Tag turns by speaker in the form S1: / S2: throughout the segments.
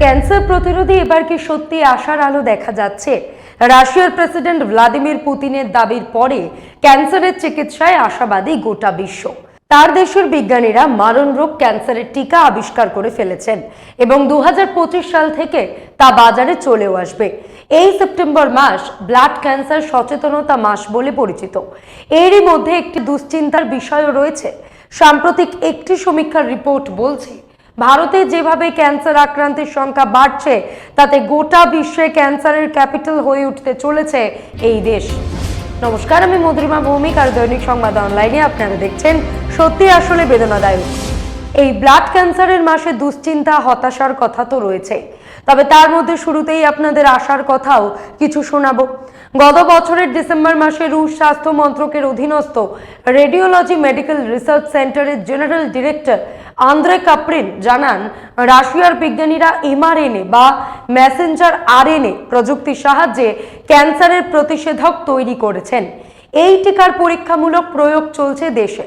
S1: cancer প্রতিরোধে এবার কি সত্যি আশার আলো দেখা যাচ্ছে রাশিয়ার প্রেসিডেন্ট ভ্লাদিমির পুতিনের দাবির পরে ক্যান্সারের চিকিৎসায় আশাবাদী গোটা বিশ্ব তার দেশের বিজ্ঞানীরা মারণ রোগ ক্যান্সারের টিকা আবিষ্কার করে ফেলেছেন এবং দু সাল থেকে তা বাজারে চলেও আসবে এই সেপ্টেম্বর মাস ব্লাড ক্যান্সার সচেতনতা মাস বলে পরিচিত এরই মধ্যে একটি দুশ্চিন্তার বিষয়ও রয়েছে সাম্প্রতিক একটি সমীক্ষার রিপোর্ট বলছে ভারতে যেভাবে ক্যান্সার আক্রান্তের সংখ্যা বাড়ছে তাতে গোটা বিশ্বে ক্যান্সারের ক্যাপিটাল হয়ে উঠতে চলেছে এই দেশ নমস্কার আমি মধুরিমা ভৌমিক আর দৈনিক সংবাদ অনলাইনে আপনারা দেখছেন সত্যি আসলে বেদনাদায়ক এই ব্লাড ক্যান্সারের মাসে দুশ্চিন্তা হতাশার কথা তো রয়েছে তবে তার মধ্যে শুরুতেই আপনাদের আসার কথাও কিছু শোনাবো গত বছরের ডিসেম্বর মাসে রুশ স্বাস্থ্য মন্ত্রকের অধীনস্থ রেডিওলজি মেডিকেল রিসার্চ সেন্টারের জেনারেল ডিরেক্টর আন্দ্রে কাপ্রিন জানান রাশিয়ার বিজ্ঞানীরা এমআরএনএ বা মেসেঞ্জার আরএনএ প্রযুক্তির সাহায্যে ক্যান্সারের প্রতিষেধক তৈরি করেছেন এই টিকার পরীক্ষামূলক প্রয়োগ চলছে দেশে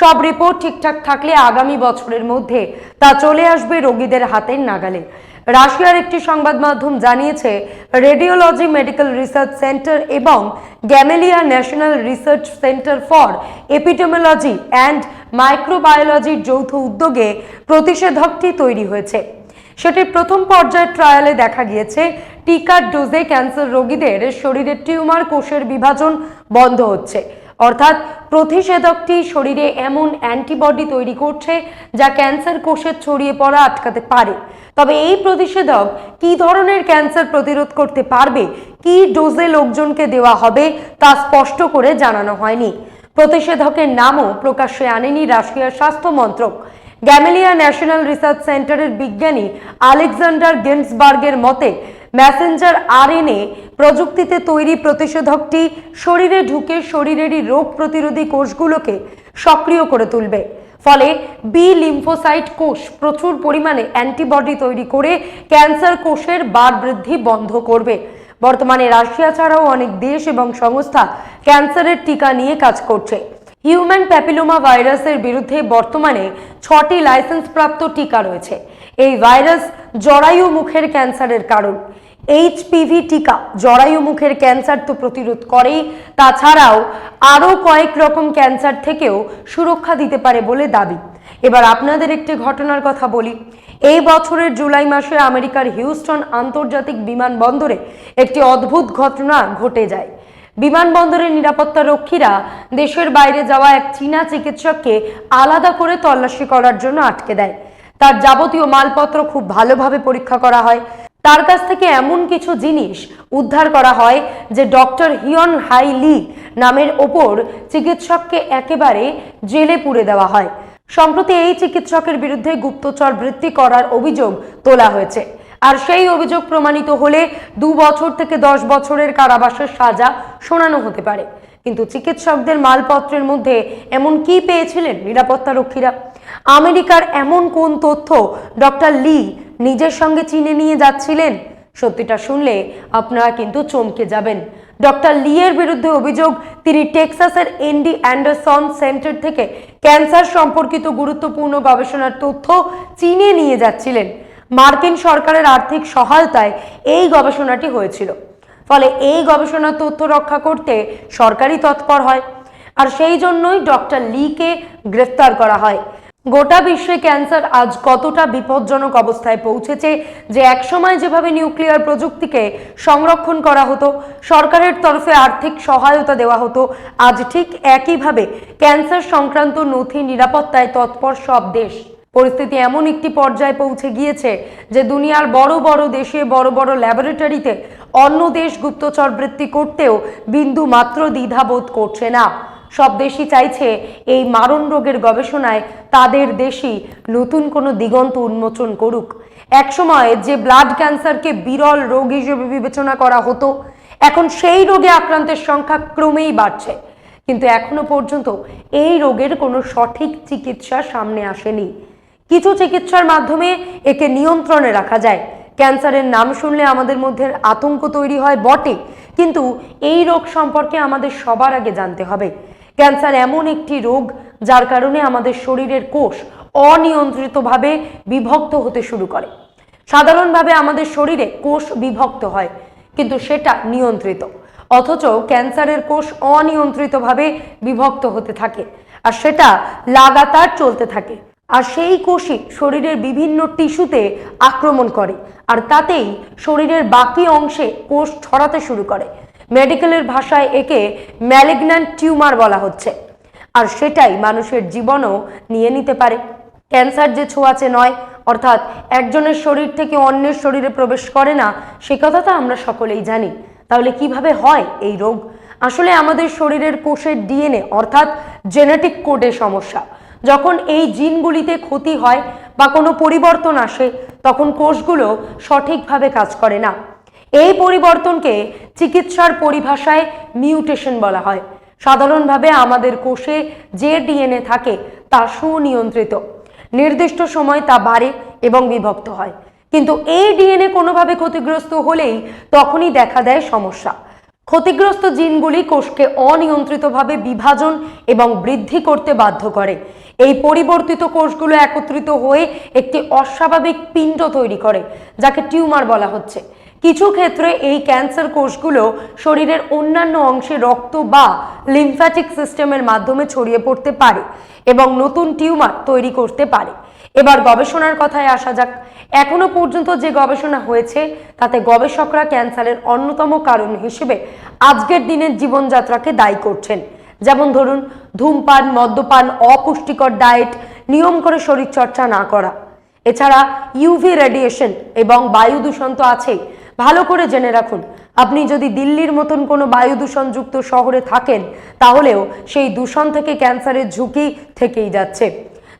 S1: সব রিপোর্ট ঠিকঠাক থাকলে আগামী বছরের মধ্যে তা চলে আসবে রোগীদের হাতের নাগালে রাশিয়ার একটি সংবাদ মাধ্যম জানিয়েছে রেডিওলজি মেডিকেল রিসার্চ সেন্টার এবং Gamaleya national research centre for epidemiology and মাইক্রোবায়োলজির যৌথ উদ্যোগে প্রতিষেধকটি তৈরি হয়েছে সেটির প্রথম পর্যায়ের ট্রায়ালে দেখা গিয়েছে টিকার ডোজে ক্যান্সার রোগীদের শরীরের টিউমার কোষের বিভাজন বন্ধ হচ্ছে অর্থাৎ প্রতিষেধকটি শরীরে এমন অ্যান্টিবডি তৈরি করছে যা ক্যান্সার কোষের ছড়িয়ে পড়া আটকাতে পারে তবে এই প্রতিষেধক কি ধরনের ক্যান্সার প্রতিরোধ করতে পারবে কি ডোজে লোকজনকে দেওয়া হবে তা স্পষ্ট করে জানানো হয়নি প্রতিষেধকের নামও প্রকাশ্যে আনেনি রাশিয়ার স্বাস্থ্য মন্ত্রক গ্যামেলিয়া ন্যাশনাল রিসার্চ সেন্টারের বিজ্ঞানী আলেকজান্ডার গেমসবার্গের মতে ম্যাসেঞ্জার আরএনএ প্রযুক্তিতে তৈরি প্রতিষেধকটি শরীরে ঢুকে শরীরেরই রোগ প্রতিরোধী কোষগুলোকে সক্রিয় করে তুলবে ফলে বি লিম্ফোসাইট কোষ প্রচুর পরিমাণে অ্যান্টিবডি তৈরি করে ক্যান্সার কোষের বার বৃদ্ধি বন্ধ করবে বর্তমানে রাশিয়া ছাড়াও অনেক দেশ এবং সংস্থা ক্যান্সারের টিকা নিয়ে কাজ করছে হিউম্যান প্যাপিলোমা ভাইরাসের বিরুদ্ধে বর্তমানে ছটি লাইসেন্সপ্রাপ্ত টিকা রয়েছে এই ভাইরাস জরায়ু মুখের ক্যান্সারের কারণ এইচপিভি টিকা জরায়ু মুখের ক্যান্সার তো প্রতিরোধ করেই তাছাড়াও আরও কয়েক রকম ক্যান্সার থেকেও সুরক্ষা দিতে পারে বলে দাবি এবার আপনাদের একটি ঘটনার কথা বলি এই বছরের জুলাই মাসে আমেরিকার হিউস্টন আন্তর্জাতিক বিমানবন্দরে একটি অদ্ভুত ঘটনা ঘটে যায় বিমানবন্দরের নিরাপত্তা রক্ষীরা দেশের বাইরে যাওয়া এক চীনা চিকিৎসককে আলাদা করে তল্লাশি করার জন্য আটকে দেয় তার যাবতীয় মালপত্র খুব ভালোভাবে পরীক্ষা করা হয় তার কাছ থেকে এমন কিছু জিনিস উদ্ধার করা হয় যে ডক্টর হিয়ন হাই লি নামের ওপর চিকিৎসককে একেবারে জেলে পুড়ে দেওয়া হয় সম্প্রতি এই চিকিৎসকের বিরুদ্ধে গুপ্তচর বৃত্তি করার অভিযোগ তোলা হয়েছে আর সেই অভিযোগ প্রমাণিত হলে দু বছর থেকে দশ বছরের কারাবাসের সাজা শোনানো হতে পারে কিন্তু চিকিৎসকদের মালপত্রের মধ্যে এমন কি পেয়েছিলেন নিরাপত্তা রক্ষীরা আমেরিকার এমন কোন তথ্য ডক্টর লি নিজের সঙ্গে চিনে নিয়ে যাচ্ছিলেন সত্যিটা শুনলে আপনারা কিন্তু চমকে যাবেন ডক্টর লিয়ের বিরুদ্ধে অভিযোগ তিনি টেক্সাসের এনডি অ্যান্ডারসন সেন্টার থেকে ক্যান্সার সম্পর্কিত গুরুত্বপূর্ণ গবেষণার তথ্য চীনে নিয়ে যাচ্ছিলেন মার্কিন সরকারের আর্থিক সহায়তায় এই গবেষণাটি হয়েছিল ফলে এই গবেষণার তথ্য রক্ষা করতে সরকারই তৎপর হয় আর সেই জন্যই ডক্টর লিকে গ্রেফতার করা হয় গোটা বিশ্বে ক্যান্সার আজ কতটা বিপজ্জনক অবস্থায় পৌঁছেছে যে একসময় যেভাবে নিউক্লিয়ার প্রযুক্তিকে সংরক্ষণ করা হতো সরকারের তরফে আর্থিক সহায়তা দেওয়া হতো আজ ঠিক একইভাবে ক্যান্সার সংক্রান্ত নথি নিরাপত্তায় তৎপর সব দেশ পরিস্থিতি এমন একটি পর্যায়ে পৌঁছে গিয়েছে যে দুনিয়ার বড় বড় দেশে বড় বড় ল্যাবরেটরিতে অন্য দেশ গুপ্তচরবৃত্তি করতেও বিন্দু মাত্র দ্বিধাবোধ করছে না সব দেশই চাইছে এই মারণ রোগের গবেষণায় তাদের দেশই নতুন কোনো দিগন্ত উন্মোচন করুক একসময় যে ব্লাড ক্যান্সারকে বিরল রোগ হিসেবে বিবেচনা করা হতো এখন সেই রোগে আক্রান্তের সংখ্যা ক্রমেই বাড়ছে কিন্তু এখনো পর্যন্ত এই রোগের কোনো সঠিক চিকিৎসা সামনে আসেনি কিছু চিকিৎসার মাধ্যমে একে নিয়ন্ত্রণে রাখা যায় ক্যান্সারের নাম শুনলে আমাদের মধ্যে আতঙ্ক তৈরি হয় বটে কিন্তু এই রোগ সম্পর্কে আমাদের সবার আগে জানতে হবে ক্যান্সার এমন একটি রোগ যার কারণে আমাদের শরীরের কোষ অনিয়ন্ত্রিতভাবে বিভক্ত হতে শুরু করে সাধারণভাবে আমাদের শরীরে কোষ বিভক্ত হয় কিন্তু সেটা নিয়ন্ত্রিত অথচ ক্যান্সারের কোষ অনিয়ন্ত্রিতভাবে বিভক্ত হতে থাকে আর সেটা লাগাতার চলতে থাকে আর সেই কোষই শরীরের বিভিন্ন টিস্যুতে আক্রমণ করে আর তাতেই শরীরের বাকি অংশে কোষ ছড়াতে শুরু করে মেডিকেলের ভাষায় একে ম্যালিগন্যান্ট টিউমার বলা হচ্ছে আর সেটাই মানুষের জীবনও নিয়ে নিতে পারে ক্যান্সার যে ছোঁয়াচে নয় অর্থাৎ একজনের শরীর থেকে অন্যের শরীরে প্রবেশ করে না সে কথা তো আমরা সকলেই জানি তাহলে কিভাবে হয় এই রোগ আসলে আমাদের শরীরের কোষের ডিএনএ অর্থাৎ জেনেটিক কোডে সমস্যা যখন এই জিনগুলিতে ক্ষতি হয় বা কোনো পরিবর্তন আসে তখন কোষগুলো সঠিকভাবে কাজ করে না এই পরিবর্তনকে চিকিৎসার পরিভাষায় মিউটেশন বলা হয় সাধারণভাবে আমাদের কোষে যে ডিএনএ থাকে তা সুনিয়ন্ত্রিত নির্দিষ্ট সময় তা বাড়ে এবং বিভক্ত হয় কিন্তু এই ডিএনএ কোনোভাবে ক্ষতিগ্রস্ত হলেই তখনই দেখা দেয় সমস্যা ক্ষতিগ্রস্ত জিনগুলি কোষকে অনিয়ন্ত্রিতভাবে বিভাজন এবং বৃদ্ধি করতে বাধ্য করে এই পরিবর্তিত কোষগুলো একত্রিত হয়ে একটি অস্বাভাবিক পিণ্ড তৈরি করে যাকে টিউমার বলা হচ্ছে কিছু ক্ষেত্রে এই ক্যান্সার কোষগুলো শরীরের অন্যান্য অংশে রক্ত বা লিমফ্যাটিক সিস্টেমের মাধ্যমে ছড়িয়ে পড়তে পারে এবং নতুন টিউমার তৈরি করতে পারে এবার গবেষণার কথায় আসা যাক এখনো পর্যন্ত যে গবেষণা হয়েছে তাতে গবেষকরা ক্যান্সারের অন্যতম কারণ হিসেবে আজকের দিনের জীবনযাত্রাকে দায়ী করছেন যেমন ধরুন ধূমপান মদ্যপান অপুষ্টিকর ডায়েট নিয়ম করে শরীরচর্চা না করা এছাড়া ইউভি রেডিয়েশন এবং বায়ু দূষণ তো আছেই ভালো করে জেনে রাখুন আপনি যদি দিল্লির মতন কোনো বায়ু দূষণযুক্ত শহরে থাকেন তাহলেও সেই দূষণ থেকে ক্যান্সারের ঝুঁকি থেকেই যাচ্ছে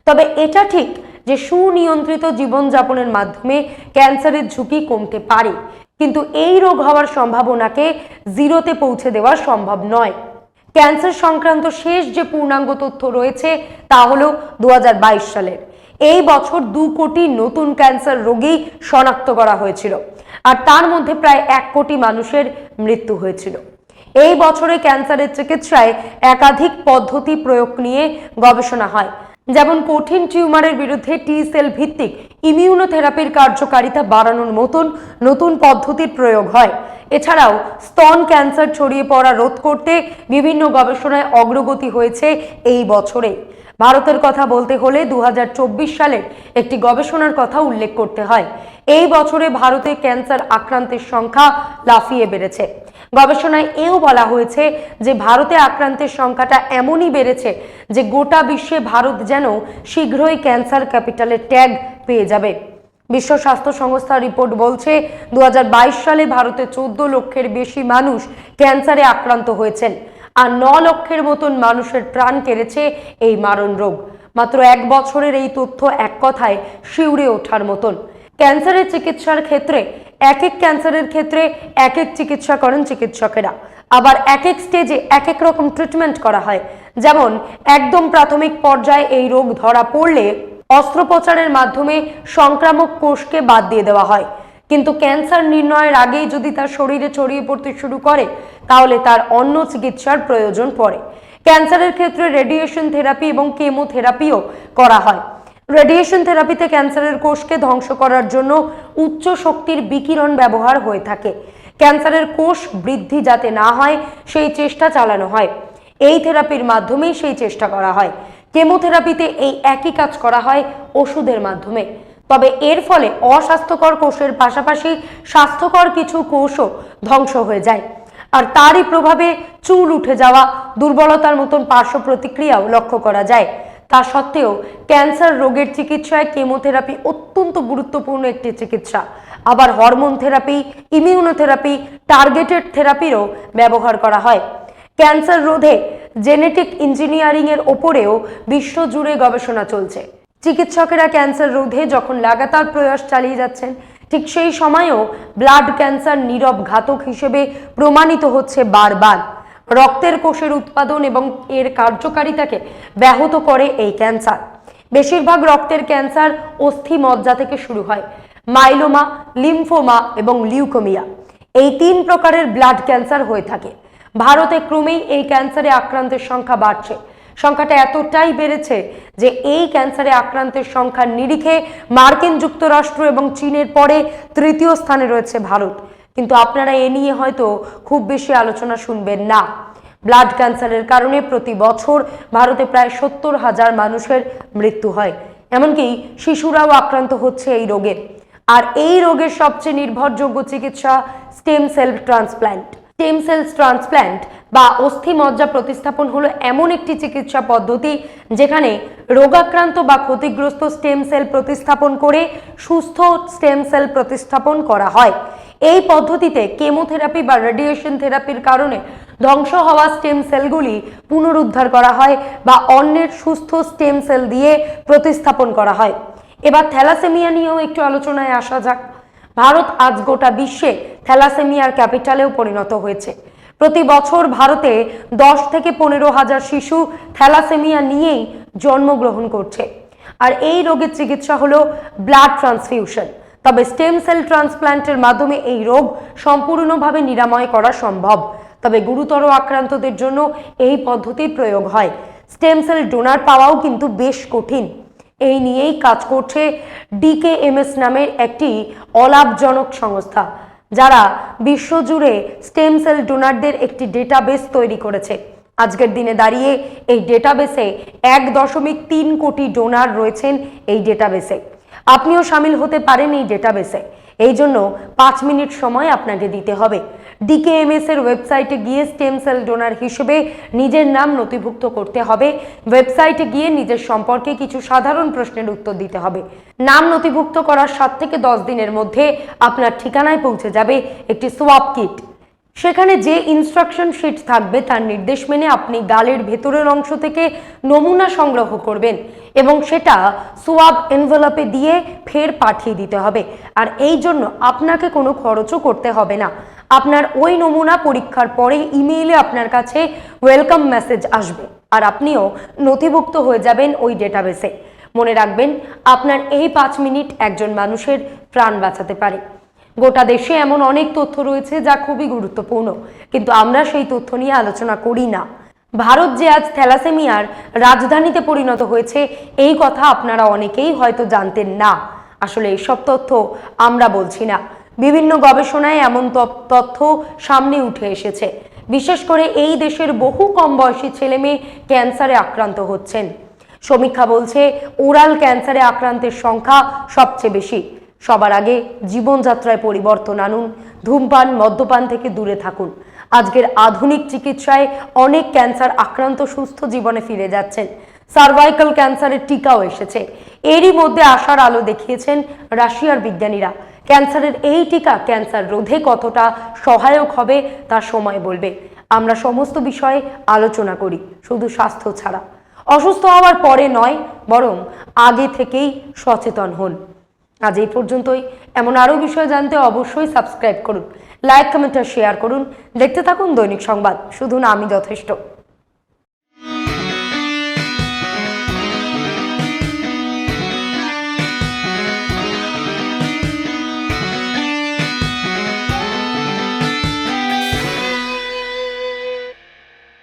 S1: তবে এটা ঠিক যে সুনিয়ন্ত্রিত জীবনযাপনের মাধ্যমে ক্যান্সারের ঝুঁকি কমতে পারে কিন্তু এই রোগ হওয়ার সম্ভাবনাকে জিরোতে পৌঁছে দেওয়া সম্ভব নয় ক্যান্সার সংক্রান্ত শেষ যে পূর্ণাঙ্গ তথ্য রয়েছে তা হল দু সালের এই বছর দু কোটি নতুন ক্যান্সার রোগী শনাক্ত করা হয়েছিল আর তার মধ্যে প্রায় এক কোটি মানুষের মৃত্যু হয়েছিল এই বছরে ক্যান্সারের চিকিৎসায় একাধিক পদ্ধতি প্রয়োগ নিয়ে গবেষণা হয় যেমন কঠিন টিউমারের বিরুদ্ধে টি সেল ভিত্তিক ইমিউনোথেরাপির কার্যকারিতা বাড়ানোর মতন নতুন পদ্ধতির প্রয়োগ হয় এছাড়াও স্তন ক্যান্সার ছড়িয়ে পড়া রোধ করতে বিভিন্ন গবেষণায় অগ্রগতি হয়েছে এই বছরে ভারতের কথা বলতে হলে দু সালের একটি গবেষণার কথা উল্লেখ করতে হয় এই বছরে ভারতে ক্যান্সার আক্রান্তের সংখ্যা লাফিয়ে বেড়েছে গবেষণায় এও বলা হয়েছে যে ভারতে আক্রান্তের সংখ্যাটা এমনই বেড়েছে যে গোটা বিশ্বে ভারত যেন শীঘ্রই ক্যান্সার ক্যাপিটালের ট্যাগ পেয়ে যাবে বিশ্ব স্বাস্থ্য সংস্থার রিপোর্ট বলছে দু সালে ভারতে চোদ্দ লক্ষের বেশি মানুষ ক্যান্সারে আক্রান্ত হয়েছেন আর ন লক্ষের মতন মানুষের প্রাণ কেড়েছে এই মারণ রোগ মাত্র এক বছরের এই তথ্য এক কথায় শিউরে ওঠার মতন ক্যান্সারের চিকিৎসার ক্ষেত্রে এক এক ক্যান্সারের ক্ষেত্রে এক এক চিকিৎসা করেন চিকিৎসকেরা আবার এক এক স্টেজে এক এক রকম ট্রিটমেন্ট করা হয় যেমন একদম প্রাথমিক পর্যায়ে এই রোগ ধরা পড়লে অস্ত্রোপচারের মাধ্যমে সংক্রামক কোষকে বাদ দিয়ে দেওয়া হয় কিন্তু ক্যান্সার নির্ণয়ের আগেই যদি তার শরীরে ছড়িয়ে পড়তে শুরু করে তাহলে তার অন্য চিকিৎসার প্রয়োজন পড়ে ক্যান্সারের ক্ষেত্রে রেডিয়েশন থেরাপি এবং কেমোথেরাপিও করা হয় রেডিয়েশন থেরাপিতে ক্যান্সারের কোষকে ধ্বংস করার জন্য উচ্চ শক্তির বিকিরণ ব্যবহার হয়ে থাকে ক্যান্সারের কোষ বৃদ্ধি যাতে না হয় সেই চেষ্টা চালানো হয় এই থেরাপির মাধ্যমেই সেই চেষ্টা করা হয় কেমোথেরাপিতে এই একই কাজ করা হয় ওষুধের মাধ্যমে তবে এর ফলে অস্বাস্থ্যকর কোষের পাশাপাশি স্বাস্থ্যকর কিছু কোষও ধ্বংস হয়ে যায় আর তারই প্রভাবে চুল উঠে যাওয়া দুর্বলতার মতন পার্শ্ব প্রতিক্রিয়াও লক্ষ্য করা যায় তা সত্ত্বেও ক্যান্সার রোগের চিকিৎসায় কেমোথেরাপি অত্যন্ত গুরুত্বপূর্ণ একটি চিকিৎসা আবার হরমোন থেরাপি ইমিউনোথেরাপি টার্গেটেড থেরাপিরও ব্যবহার করা হয় ক্যান্সার রোধে জেনেটিক ইঞ্জিনিয়ারিংয়ের ওপরেও বিশ্বজুড়ে গবেষণা চলছে চিকিৎসকেরা ক্যান্সার রোধে যখন লাগাতার প্রয়াস চালিয়ে যাচ্ছেন ঠিক সেই সময়েও ব্লাড ক্যান্সার নীরব ঘাতক হিসেবে প্রমাণিত হচ্ছে বারবার রক্তের কোষের উৎপাদন এবং এর কার্যকারিতাকে ব্যাহত করে এই ক্যান্সার বেশিরভাগ রক্তের ক্যান্সার অস্থি মজ্জা থেকে শুরু হয় মাইলোমা লিম্ফোমা এবং লিউকোমিয়া এই তিন প্রকারের ব্লাড ক্যান্সার হয়ে থাকে ভারতে ক্রমেই এই ক্যান্সারে আক্রান্তের সংখ্যা বাড়ছে সংখ্যাটা এতটাই বেড়েছে যে এই ক্যান্সারে আক্রান্তের সংখ্যার নিরিখে মার্কিন যুক্তরাষ্ট্র এবং চীনের পরে তৃতীয় স্থানে রয়েছে ভারত কিন্তু আপনারা এ নিয়ে হয়তো খুব বেশি আলোচনা শুনবেন না ব্লাড ক্যান্সারের কারণে প্রতি বছর ভারতে প্রায় সত্তর হাজার মানুষের মৃত্যু হয় এমনকি শিশুরাও আক্রান্ত হচ্ছে এই রোগে আর এই রোগের সবচেয়ে নির্ভরযোগ্য চিকিৎসা stem cell transplant stem cells transplant বা অস্থি মজ্জা প্রতিস্থাপন হলো এমন একটি চিকিৎসা পদ্ধতি যেখানে রোগাক্রান্ত বা ক্ষতিগ্রস্ত স্টেম সেল প্রতিস্থাপন করে সুস্থ স্টেম সেল প্রতিস্থাপন করা হয় এই পদ্ধতিতে কেমোথেরাপি বা রেডিয়েশন থেরাপির কারণে ধ্বংস হওয়া স্টেম সেলগুলি পুনরুদ্ধার করা হয় বা অন্যের সুস্থ স্টেম সেল দিয়ে প্রতিস্থাপন করা হয় এবার থ্যালাসেমিয়া নিয়েও একটু আলোচনায় আসা যাক ভারত আজ গোটা বিশ্বে থ্যালাসেমিয়ার ক্যাপিটালেও পরিণত হয়েছে প্রতি বছর ভারতে দশ থেকে পনেরো হাজার শিশু থ্যালাসেমিয়া নিয়েই জন্মগ্রহণ করছে আর এই রোগের চিকিৎসা হলো ব্লাড ট্রান্সফিউশন তবে স্টেম সেল ট্রান্সপ্ল্যান্টের মাধ্যমে এই রোগ সম্পূর্ণভাবে নিরাময় করা সম্ভব তবে গুরুতর আক্রান্তদের জন্য এই পদ্ধতির প্রয়োগ হয় স্টেম সেল ডোনার পাওয়াও কিন্তু বেশ কঠিন এই নিয়েই কাজ করছে ডিকেএমএস নামের একটি অলাভজনক সংস্থা যারা বিশ্বজুড়ে স্টেম সেল ডোনারদের একটি ডেটাবেস তৈরি করেছে আজকের দিনে দাঁড়িয়ে এই ডেটাবেসে এক দশমিক তিন কোটি ডোনার রয়েছেন এই ডেটাবেসে আপনিও সামিল হতে পারেন এই ডেটাবেসে এই জন্য পাঁচ মিনিট সময় আপনাকে দিতে হবে ডিকেএমএস এর ওয়েবসাইটে গিয়ে স্টেম সেল ডোনার হিসেবে নিজের নাম নথিভুক্ত করতে হবে ওয়েবসাইটে গিয়ে নিজের সম্পর্কে কিছু সাধারণ প্রশ্নের উত্তর দিতে হবে নাম নথিভুক্ত করার সাত থেকে দশ দিনের মধ্যে আপনার ঠিকানায় পৌঁছে যাবে একটি সোয়াপ কিট সেখানে যে ইনস্ট্রাকশন শিট থাকবে তার নির্দেশ মেনে আপনি গালের ভেতরের অংশ থেকে নমুনা সংগ্রহ করবেন এবং সেটা সোয়াব এনভেলপে দিয়ে ফের পাঠিয়ে দিতে হবে আর এই জন্য আপনাকে কোনো খরচও করতে হবে না আপনার ওই নমুনা পরীক্ষার পরে ইমেইলে আপনার কাছে ওয়েলকাম মেসেজ আসবে আর আপনিও নথিভুক্ত হয়ে যাবেন ওই ডেটাবেসে মনে রাখবেন আপনার এই পাঁচ মিনিট একজন মানুষের প্রাণ বাঁচাতে পারে গোটা দেশে এমন অনেক তথ্য রয়েছে যা খুবই গুরুত্বপূর্ণ কিন্তু আমরা সেই তথ্য নিয়ে আলোচনা করি না ভারত যে আজ থ্যালাসেমিয়ার রাজধানীতে পরিণত হয়েছে এই কথা আপনারা অনেকেই হয়তো জানতেন না আসলে এইসব তথ্য আমরা বলছি না বিভিন্ন গবেষণায় এমন তথ্য সামনে উঠে এসেছে বিশেষ করে এই দেশের বহু কম বয়সী ছেলে মেয়ে ক্যান্সারে আক্রান্ত হচ্ছেন সমীক্ষা বলছে ওরাল ক্যান্সারে আক্রান্তের সংখ্যা সবচেয়ে বেশি সবার আগে জীবনযাত্রায় পরিবর্তন আনুন ধূমপান মদ্যপান থেকে দূরে থাকুন আজকের আধুনিক চিকিৎসায় অনেক ক্যান্সার আক্রান্ত সুস্থ জীবনে ফিরে যাচ্ছেন সার্ভাইকাল ক্যান্সারের টিকাও এসেছে এরই মধ্যে আশার আলো দেখিয়েছেন রাশিয়ার বিজ্ঞানীরা ক্যান্সারের এই টিকা ক্যান্সার রোধে কতটা সহায়ক হবে তা সময় বলবে আমরা সমস্ত বিষয়ে আলোচনা করি শুধু স্বাস্থ্য ছাড়া অসুস্থ হওয়ার পরে নয় বরং আগে থেকেই সচেতন হন আজ এই পর্যন্তই এমন আরও বিষয় জানতে অবশ্যই সাবস্ক্রাইব করুন লাইক কমেন্ট আর শেয়ার করুন দেখতে থাকুন দৈনিক সংবাদ শুধু না আমি যথেষ্ট